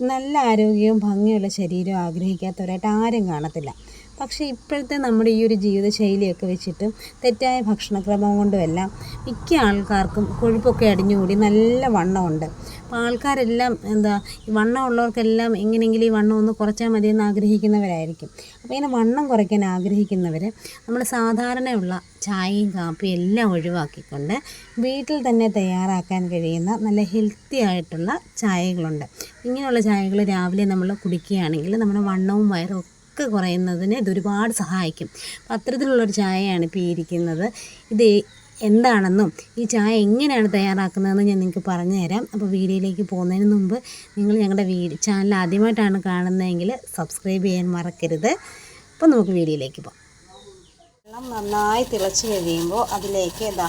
നല്ല ആരോഗ്യവും ഭംഗിയുള്ള ശരീരവും ആഗ്രഹിക്കാത്തവരായിട്ട് ആരും കാണത്തില്ല. പക്ഷേ ഇപ്പോഴത്തെ നമ്മുടെ ഈ ഒരു ജീവിതശൈലിയൊക്കെ വെച്ചിട്ട് തെറ്റായ ഭക്ഷണക്രമം കൊണ്ടുമെല്ലാം മിക്ക ആൾക്കാർക്കും കൊഴുപ്പൊക്കെ അടിഞ്ഞുകൂടി നല്ല വണ്ണമുണ്ട്. അപ്പോൾ ആൾക്കാരെല്ലാം എന്താ ഈ വണ്ണമുള്ളവർക്കെല്ലാം എങ്ങനെയെങ്കിലും ഈ വണ്ണം ഒന്ന് കുറച്ചാൽ മതിയെന്ന് ആഗ്രഹിക്കുന്നവരായിരിക്കും. അപ്പോൾ ഇങ്ങനെ വണ്ണം കുറയ്ക്കാൻ ആഗ്രഹിക്കുന്നവർ നമ്മൾ സാധാരണയുള്ള ചായയും കാപ്പിയും എല്ലാം ഒഴിവാക്കിക്കൊണ്ട് വീട്ടിൽ തന്നെ തയ്യാറാക്കാൻ കഴിയുന്ന നല്ല ഹെൽത്തി ആയിട്ടുള്ള ചായകളുണ്ട്. ഇങ്ങനെയുള്ള ചായകൾ രാവിലെ നമ്മൾ കുടിക്കുകയാണെങ്കിൽ നമ്മുടെ വണ്ണവും വയറും ഒക്കെ കുറയുന്നതിന് ഇതൊരുപാട് സഹായിക്കും. അപ്പോൾ അത്തരത്തിലുള്ളൊരു ചായയാണ് ഇപ്പോൾ ഇരിക്കുന്നത്. ഇത് എന്താണെന്നും ഈ ചായ എങ്ങനെയാണ് തയ്യാറാക്കുന്നതെന്ന് ഞാൻ നിങ്ങൾക്ക് പറഞ്ഞു തരാം അപ്പോൾ വീഡിയോയിലേക്ക് പോകുന്നതിന് മുമ്പ് നിങ്ങൾ ഞങ്ങളുടെ വീഡിയോ ചാനൽ ആദ്യമായിട്ടാണ് കാണുന്നതെങ്കിൽ സബ്സ്ക്രൈബ് ചെയ്യാൻ മറക്കരുത്. അപ്പോൾ നമുക്ക് വീഡിയോയിലേക്ക് പോകാം. വെള്ളം നന്നായി തിളച്ച് കഴിയുമ്പോൾ അതിലേക്ക് ഇതാ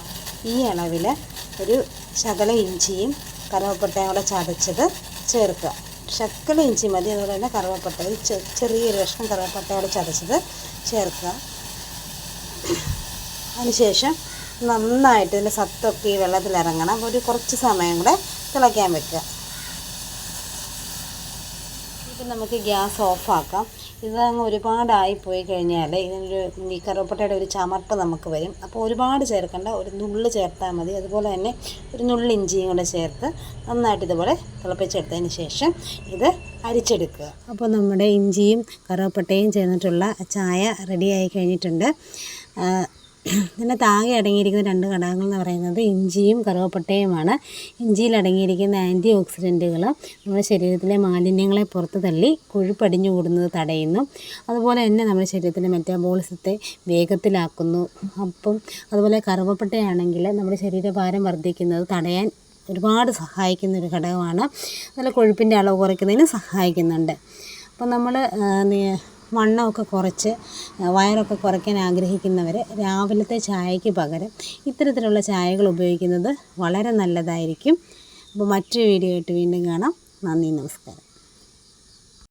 ഈ അളവിൽ ഒരു ശകല ഇഞ്ചിയും കറുവപ്പട്ടയും കൂടെ ചതച്ചത് ചേർക്കുക. ശക്കല ഇഞ്ചി മതി അതുപോലെ തന്നെ കറുവപ്പട്ട ഒരു ചെറിയൊരു കഷ്ണം കറുവപ്പട്ടയോടെ ചതച്ചത്. ചേർക്കുക. അതിനുശേഷം നന്നായിട്ട് ഇതിന്റെ സത്തൊക്കെ ഈ വെള്ളത്തിൽ ഇറങ്ങണം. ഒരു കുറച്ച് സമയം കൂടെ തിളയ്ക്കാൻ വെക്കുക. ഇപ്പം നമുക്ക് ഗ്യാസ് ഓഫാക്കാം. ഇത് അങ്ങ് ഒരുപാടായി പോയി കഴിഞ്ഞാൽ ഇതിനൊരു ഈ കറുവപ്പട്ടയുടെ ഒരു ചമർപ്പ് നമുക്ക് വരും. അപ്പോൾ ഒരുപാട് ചേർക്കേണ്ട ഒരു നുള്ള് ചേർത്താൽ മതി. അതുപോലെ തന്നെ ഒരു നുള്ളി ഇഞ്ചിയും കൂടെ ചേർത്ത് നന്നായിട്ട് ഇതുപോലെ തിളപ്പിച്ചെടുത്തതിന് ശേഷം ഇത് അരിച്ചെടുക്കുക. അപ്പോൾ നമ്മുടെ ഇഞ്ചിയും കറുവപ്പട്ടയും ചേർന്നിട്ടുള്ള ചായ റെഡിയായി കഴിഞ്ഞിട്ടുണ്ട്. ആ, താകെ അടങ്ങിയിരിക്കുന്ന രണ്ട് ഘടകങ്ങൾ എന്ന് പറയുന്നത് ഇഞ്ചിയും കറുവപ്പട്ടയുമാണ്. ഇഞ്ചിയിൽ അടങ്ങിയിരിക്കുന്ന ആന്റി ഓക്സിഡന്റുകൾ നമ്മുടെ ശരീരത്തിലെ മാലിന്യങ്ങളെ പുറത്ത് തള്ളി കൊഴുപ്പടിഞ്ഞു കൂടുന്നത് തടയുന്നു. അതുപോലെ തന്നെ നമ്മുടെ ശരീരത്തിന്റെ മെറ്റാബോളിസത്തെ വേഗത്തിലാക്കുന്നു. അപ്പം അതുപോലെ കറുവപ്പട്ടയാണെങ്കിൽ നമ്മുടെ ശരീരഭാരം വർദ്ധിക്കുന്നത് തടയാൻ ഒരുപാട് സഹായിക്കുന്ന ഒരു ഘടകമാണ്. അതുപോലെ കൊഴുപ്പിന്റെ അളവ് കുറയ്ക്കുന്നതിന് സഹായിക്കുന്നുണ്ട്. അപ്പോൾ നമ്മൾ വണ്ണമൊക്കെ കുറച്ച് വയറൊക്കെ കുറയ്ക്കാൻ ആഗ്രഹിക്കുന്നവർ രാവിലത്തെ ചായയ്ക്ക് പകരം ഇത്തരത്തിലുള്ള ചായകൾ ഉപയോഗിക്കുന്നത് വളരെ നല്ലതായിരിക്കും. അപ്പോൾ മറ്റൊരു വീഡിയോ ആയിട്ട് വീണ്ടും കാണാം. നന്ദി നമസ്കാരം.